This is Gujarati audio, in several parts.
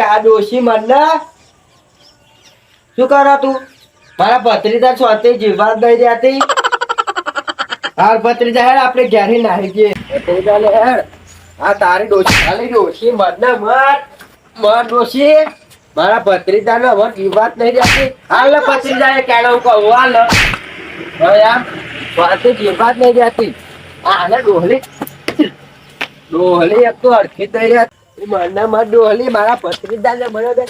કા ડોશી મને? શું કરો તું? મારા ભત્રીજા સ્વાતે જીવવા દઈ જતી હાર ભત્રીજા, હેડ આપણે ઘેરી નાહી ગયે ભત્રીજા લે, હેડ. આ તારી ડોશી ખાલી ડોશી, મને મર મર ડોશી. મારા ભત્રીજા ને હવે જીવવા નહીં જતી હાલ ને ભત્રીજા, એ કેળો કહું હાલ સ્વાતે જીવવા નહીં જતી આને ડોહલી. ડોહલી એક તો અડખી થઈ રહ્યા મને મત મારા ભત્રીજા ને બરોબર.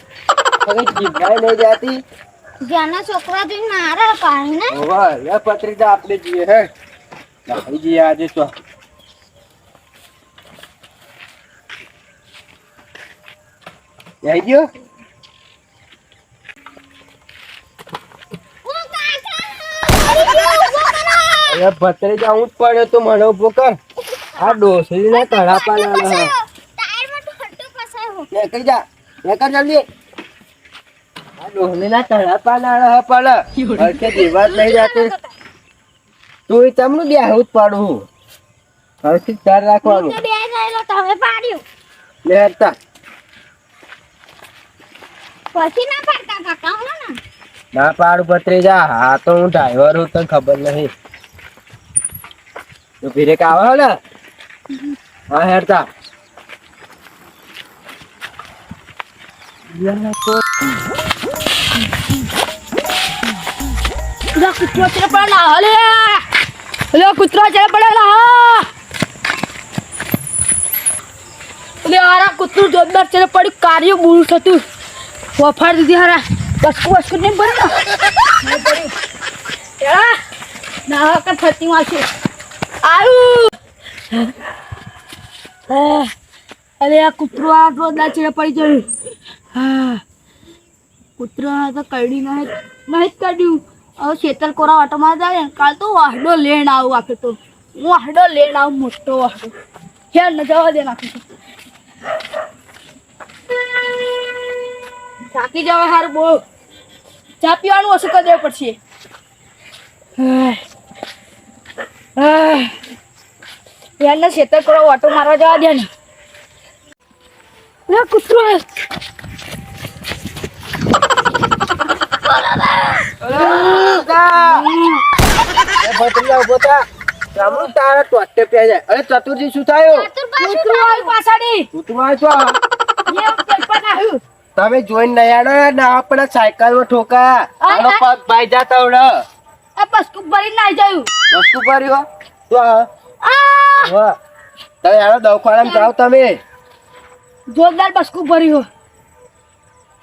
હવે જીવવાય નહીં જતી. જેના છોકરા જોઈને મારા પાણી ને હોવા લે પત્રીજા આપણે જઈએ હે. નાહી જઈએ આજે તો. જઈ ગયો? ભત્રીજા હું જ પડ્યો તો મને ઊભો કર. આ ડોસરી ને તો હટ્ટુ નીકળી જા નીકળ જલ્દી. આ ડોસલી ના તળા પાના હ પડ હરખે દીવાત નહીં જાતી. તું તમનું બે હું પાડું. હરખી ચાર રાખવાનું. તમે પાડ્યું. લેતા પછી ના પાડતા કાકા હો ને. ના પાડું ભત્રીજા હા તો હું ડ્રાઈવર હું તને ખબર નહીં. તું ભીરે કાવા ને? હા હેરતા લે, કૂતરો ચડે પડેલા. હલે! લે, કૂતરો ચડે પડે લા લે આરા કૂતરું જોરદાર ચડે પડી. કાર્ય બૂળ થતું. વફાર દીધી, હારા. બસકુ બસકુ નહીં પડે? એડા ના કર થતી વાંચી. આયુ! અરે આ કૂતરું આ જોરદાર ચડે પડી ગયું. હા. કૂતરો તો કરડી નહીં નહીં કાઢ્યું હવે શેતલ કોરા ઓટોમાં જાય ને કાલ તો વાહડો લેણ આવું આખે તો. હું વાહડો લેણ આવું મોટો વાહડો. હેર ન જવા દે નાખું છું થાકી જવા હાર બહુ ચા પીવાનું ઓછું કરી દેવું પડશે. યારના શેતર કોરા ઓટો મારવા જવા દે ને. કૂતરો ભત્રીજા ઊભો થા રામુ તારા ટોટે પે જાય અરે ચતુરજી શું થયું તમે જોઈને નહીં આડો ના આપણે સાયકલમાં ઠોકા આનો પગ ભાઈ જાતા આવડે આ બસકુ ભરી નાઈ જાયું વસ્તુ કર્યો તો તમે આનો દવાખાનામાં જાઓ તમે જોરદાર બસ્કુ ભર્યું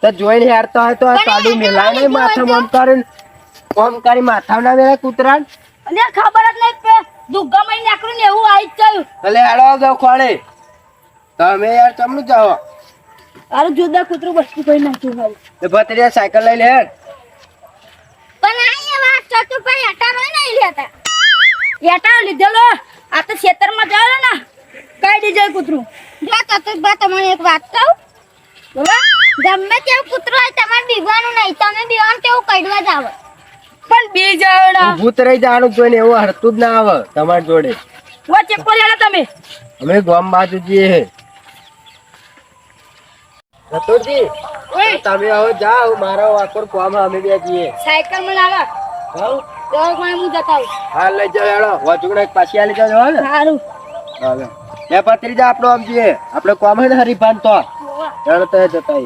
તો જોઈને હેરતો હોય તો કાઢી મેલાય નહીં માથા આમ કરીને આમ કરી માથા ના મેળે કૂતરા અને ખબર જ નહીં દુગ્ગા મહિને નાખ્યું ને એવું આવી ગયું એટલે હેડો દવાખાને તમે યાર ચમનું જાઓ? અરે જોરદાર કૂતરું વસ્તુ કોઈ નાખ્યું એ ભત્રીજા સાયકલ લઈ લે હેડ. પણ આ એ વાત ચતુરભાઈ હટારો નહીં લેતા એટા લીધેલો આ તો ખેતરમાં જાવ ને કઈ દીજે કૂતરું. જો ચતુરભાઈ તમને એક વાત કહું. ગમે તેવું કૂતરો હોય તમારે બીવાનું નહીં. તમે બીવાનું તેવું કડવા જ આવે. પણ બી ને ભૂત રહી જવાનું જોઈને એવું હરતું જ ના આવે તમારી જોડે. ઓ ચેપો લેલા તમે. અમે ગામ બાજુ જઈએ. હે ચતુરજી તમે હવે જાઓ મારા વાકોર કોમ અમે બે જઈએ. સાયકલમાં લાવા જાઓ તો કોઈ હું જતા આવું. હા લઈ જાવ એડો વાચુકડા એક પાછી આલી જાવ હો ને. સારું હાલે. એ ભત્રીજા આપણો આમ જઈએ. આપણે કોમ હે હરીફાન તો. હેડો તો જતા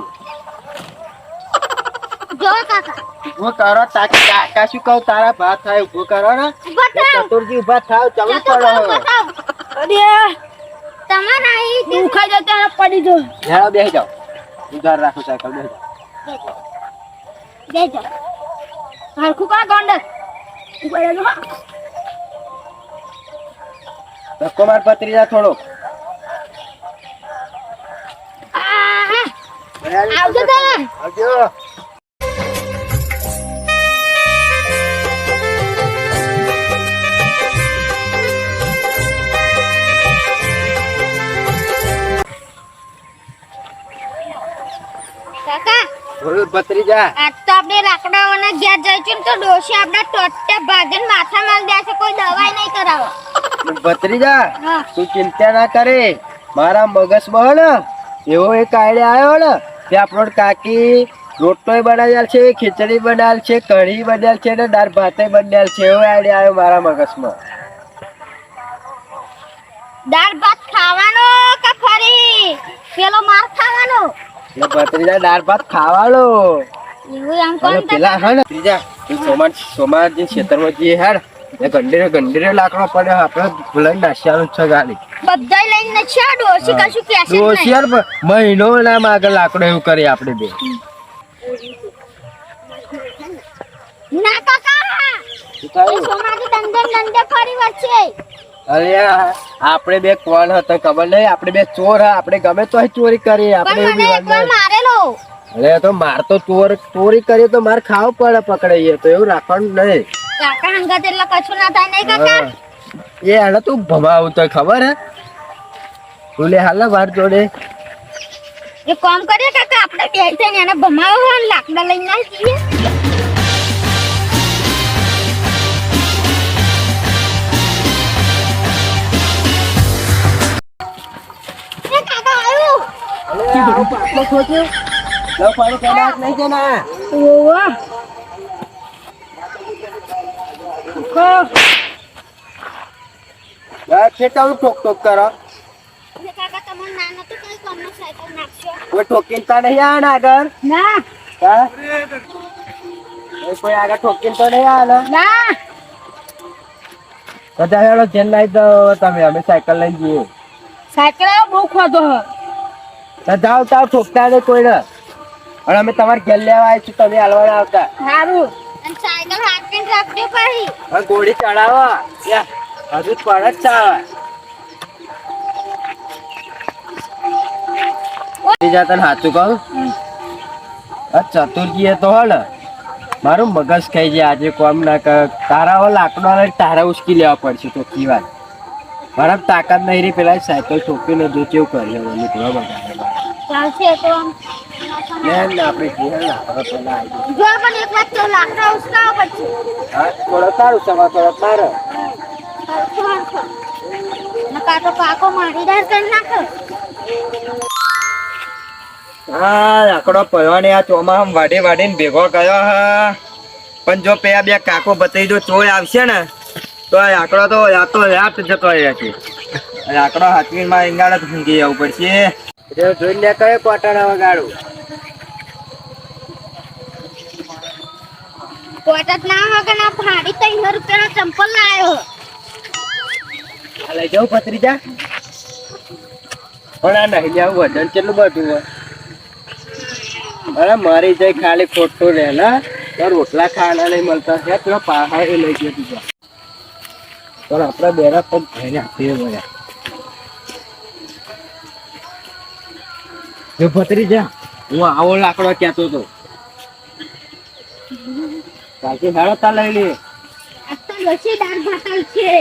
જો કાકા. હું કરો તાકી કાકા શું કહું તારા ભાત થાય ઊભો કરો ને. ઊભો ચતુરજી ઊભા થાવ ચાલુ પડો. અરે તમારા અહીં તું ખાઈ જતા પડી જો હેડો બેસી જાઓ. ઉધાર રાખો સાયકલ બે જાઓ. બેજો હરખું કા ગોંડલ. ઉપર એલો ધક્કો માર ભત્રીજા થોડો આવજો તમે આવજો. બોલ ભત્રીજા. આજ તો આપણે લાકડાઓના ઘેર જઈશું તો ડોશી આપણા ટોટે ભાગીને માથા માલ દેશે કોઈ દવાઈ નહીં કરાવો. ભત્રીજા તું ચિંતા ના કરે. મારા મગજ ને એવો એક આઈડિયા આવ્યો ને તે આપણો કાકી રોટલોય બનાવેલ છે ખીચડી બનાવેલ છે કઢી બનેલ છે ને દાળ ભાતે બનેલ છે. એવો આઈડિયા આવ્યો મારા મગજમાં. દાળ ભાત ખાવાનો કે ફરી? પેલો માર ખાવાનો? એટલે ભત્રીજા દાળ ભાત ખાવાનો. એવું એમ કોણ પેલા હે ને ત્રીજા સોમાન સોમાન જે ખેતરમાં જે હેડ એ ગંડેરે ગંડેરે લાકડો પડ્યો આપણે લઈને નાસ્યાનું છે ગાડી. બધા લઈને છે ડોસી કશું કહેશે જ નહીં. મહિનો ના માગે લાકડો એવું કરીએ આપણે બે. ના કાકા! એ દંડે દંડે ફરી વચ્ચે. અરે આપણે બે કોણ હતા ખબર નહીં? આપણે બે ચોર હા આપણે ગમે તો ચોરી કરીએ આપણે. મારેલો. અરે તો માર તો ચોર ચોરી કરીએ તો માર ખાવું પડે પકડાઈએ તો એવું રાખવાનું નહીં. કાકા હંગાત એટલે કશું ના થાય નહીં કાકા? એ હાલે તું ભમાવું તો ખબર હે? ભૂલે હાલ વાર જોડે. એ કામ કરીએ કાકા આપણે બે થઈને એને ભમાવો હોય લાકડા લઈને ના જઈએ. પાટલો લવ પાણી કદાચ નહીં કે ના ઓવા બસ ઠોક ઠોક કરો. કઈ કામનું સાયકલ નાખશો કોઈ ઠોકીને નહીં આવે આગળ. ના. કોઈ કોઈ આગળ ઠોકીને તો નહીં આવે ના. બધા હેડો જેન લાવી દો તમે અમે સાયકલ લઈ જઈએ. સાયકલ બહુ હ તો તાવ ઠોકતા નહીં કોઈને. અને અમે તમારે ઘેર લેવા આવીશું તમે હાલવાના આવતા. સારું. અને સાયકલ રાખજો હવે ચડાવો. હજુ પડે જ ચાલે. બીજા તને સાચું કહું? આ ચતુર્જીએ તો હે મારું મગજ ખાઈ જાય આજે કોમ ના તારા હવે લાકડો લઈને તારા ઉચકી લેવા પડશે તો કી વાત. મારા તાકાત નહીં રહી પેલા સાયકલ ઠોકીને જો કેવું કરી હવે નીકળવા બગાડે. ચાલશે તો ને ને આપણે જો પણ એક વાત તો લાકડા ઉસકાવ પડશે હા થોડો તારું સમા થોડો તારો. હરખો હરખો ને કાકો કાકો મારી કરી નાખો. હા લાકડો પડવાની આ ચોમાસામાં વાડી વાડીને ભેગો કર્યો હા. પણ જો પેલા બે કાકો બતાવી જો ચોય આવશે ને તો આ આંકડો તો યાતો યાદ જતો રહ્યા છે. આ આંકડો હાથવીમાં ઇંગાડા જ ફૂંકી જવું પડશે. જોઈને લે કયો કોટણ વગાડું. કોટત ના કે ના, ભાડી ત્રણ રૂપિયાનો ચંપલ લાયો. હાલે જાઉં પત્રીજા પણ આ નહીં જાવ વજન કેટલું બધું હોય. અરે, મારી જાય ખાલી ખોટું રહે ને તો રોટલા ખાવાના નહીં મળતા. છે પેલો પાહા એ લઈ ગયો તું પણ આપણા બેરા પગ ઘરે આપીએ બધા જો ભત્રીજા, હું આવો લાકડો કહેતો હતો કાલથી હેડો તા લઈ લે. આ તો ડોસી દાળ ભાત છે.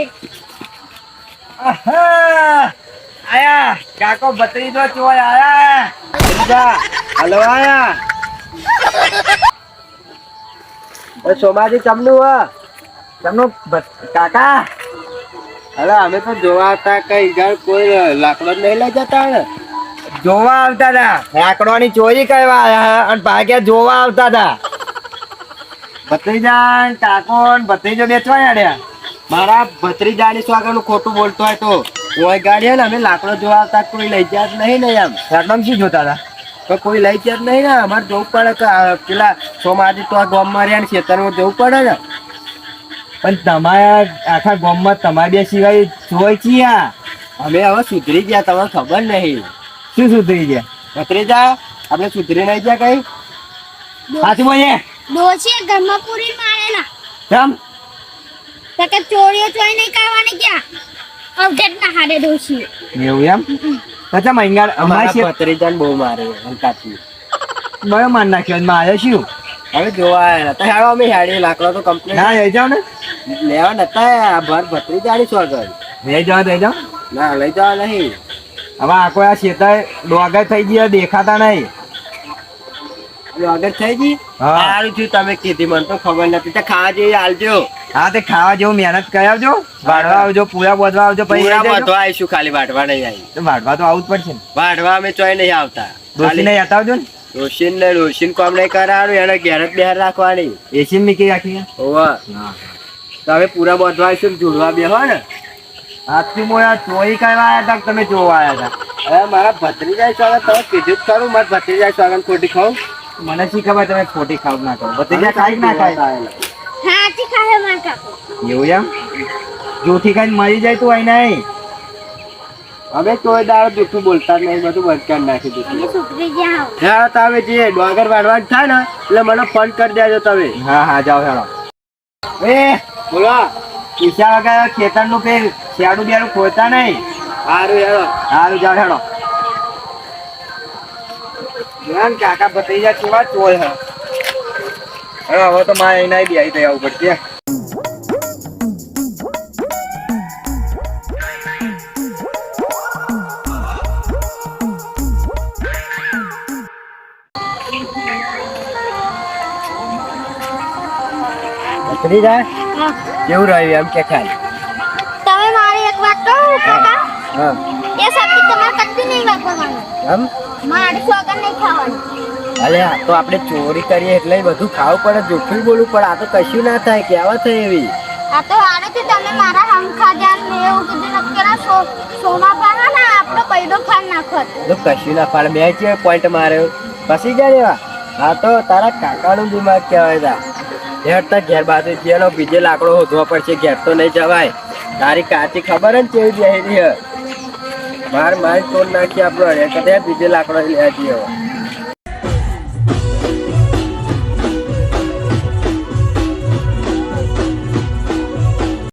આહા! આયા! કાકો ભત્રીજો ચોય આયા. ભત્રીજા હલો આયા. એ સોમાજી ચમનું હ. ચમનું કાકા. અરે અમે તો જોવા હતા કઈ ઘર કોઈ લાકડો નહીં લઈ જતા ને. જોવા આવતા હતા લાકડોની ચોરી કરવા આયા અને ભાગ્યા જોવા આવતા હતા ભત્રીજા કાકો ભત્રીજો વેચવા આડ્યા મારા ભત્રીજાની સ્વાગતનું ખોટું બોલતો હોય તો કોઈ ગાડી ને અમે લાકડો જોવા આવતા કોઈ લઈ જાય જ નહીં ને એમ. સરનામ શું જોતા હતા? તો કોઈ લઈ જાય નહીં ને અમારે જવું પડે કે પેલા સોમાજી તો આ ગામમાં રહ્યા ને ખેતરમાં જવું પડે ને. પણ તમારા આખા ગામમાં તમારી બે સિવાય જોઈ છીએ અમે હવે સુધરી ગયા તમને ખબર નહીં. શું સુધરી ગયા? ભત્રીજા આપણે સુધરી નહીં ગયા કઈ? સાચું બોલીએ ડોસી ઘરમાં પૂરી મારેલા. કેમ? તો કે ચોરીઓ ચોરી નહીં કરવાની ક્યાં? અવડેટ ના હારે ડોસી એવું એમ? પછી મંગાળ અમારા ભત્રીજાને બહુ મારે અંકાથી બયો માર નાખ્યો મારે શું? હવે જોવા હતા હેડો અમે હેડી લાકડો તો કમ્પ્લીટ ના લઈ જાઓ ને. લેવા નતા આ ભર છો આગળ? લઈ જાઓ લઈ જાઓ. ના લઈ જાઓ નહીં. હવે આખો આ શેતા ડોગા થઈ ગયા દેખાતા નહીં. ડોગર થઈ ગઈ? સારું થયું તમે કીધી મને તો ખબર નથી. તો ખાવા જેવી આલજો હા તે ખાવા જેવું મહેનત વાઢવા આવજો. પૂરા બોધવા આવજો પૂરા લઈ આવીશું ખાલી વાઢવા નહીં આવી. તો વાઢવા તો આવું જ પડશે વાઢવા અમે ચોય નહીં આવતા. દોસ્તી નહીં હતા ને? ડોશીન ને ડોશીન કોમ નહીં કરાવવાનું એને ઘેર જ બહાર રાખવાની. એસી મીકી રાખી ઓવા તો હવે પૂરા બોધવા આવીશું જોડવા બે હો ને. આજથી મોયા ચોરી કરવા આવ્યા હતા તમે જોવા આવ્યા હતા હવે મારા ભત્રીજા સ્વાગત તમે કીધું જ ખરું મારા ભત્રીજા સ્વાગત ખોટી ખાઉં. મને શી ખબર તમે ખોટી ખાવ ના ખાવ? બધી ખાઈ ના ખાય. હાથી ખાવે માર કાકો એવું એમ? જૂઠી ખાઈને મરી જાય તું અહીં નહીં. અમે કોઈ દાડો જૂઠું બોલતા નહીં બધું બંધ કરી નાખી દીધું. હા તમે જે ડોગર વાળવા થાય ને એટલે મને ફોન કરી દેજો તમે. હા હા જાઓ હેડો એ બોલો. પૈસા વગર ખેતરનું પેલ શિયાળું બિયાળું ખોતા નહીં. સારું હેડો. સારું જાઓ હેડો. જોયા ને કાકા ભત્રીજા કેવા ચોર હે હવે હવે તો મારે એના બેહી થઈ આવવું પડશે ભત્રીજા કેવું રહ્યું એમ કે ખાય તમે મારી એક વાત કહું કાકા? હા એ શબ્દ તમારે કદી નહીં વાપરવાનું એમ? નહીં ખાવાનું. અલે આ તો આપણે ચોરી કરીએ એટલે બધું ખાવું પડે જોખમી બોલવું પડે. આ તો કશું ના થાય કેવા થાય એવી? આ તો હારેથી તમે મારા હંખા જાન ને એવું કીધું નક્કરા સો સોના પાના ને આપણો પૈડો ખાન નાખત તો કશું ના પાડે. બે જે પોઈન્ટ માર્યો. પછી જાય એવા? આ તો તારા કાકાનું દિમાગ કહેવાય તા. ઘેર તો ઘેર બાજુ જેનો બીજે લાકડો હોધવા પડશે ઘેર તો નહીં જવાય. તારી કાચી ખબર જ કેવી જાય હે? માર માર તોડ નાખી આપણો બીજે લાકડો જઈએ હવે.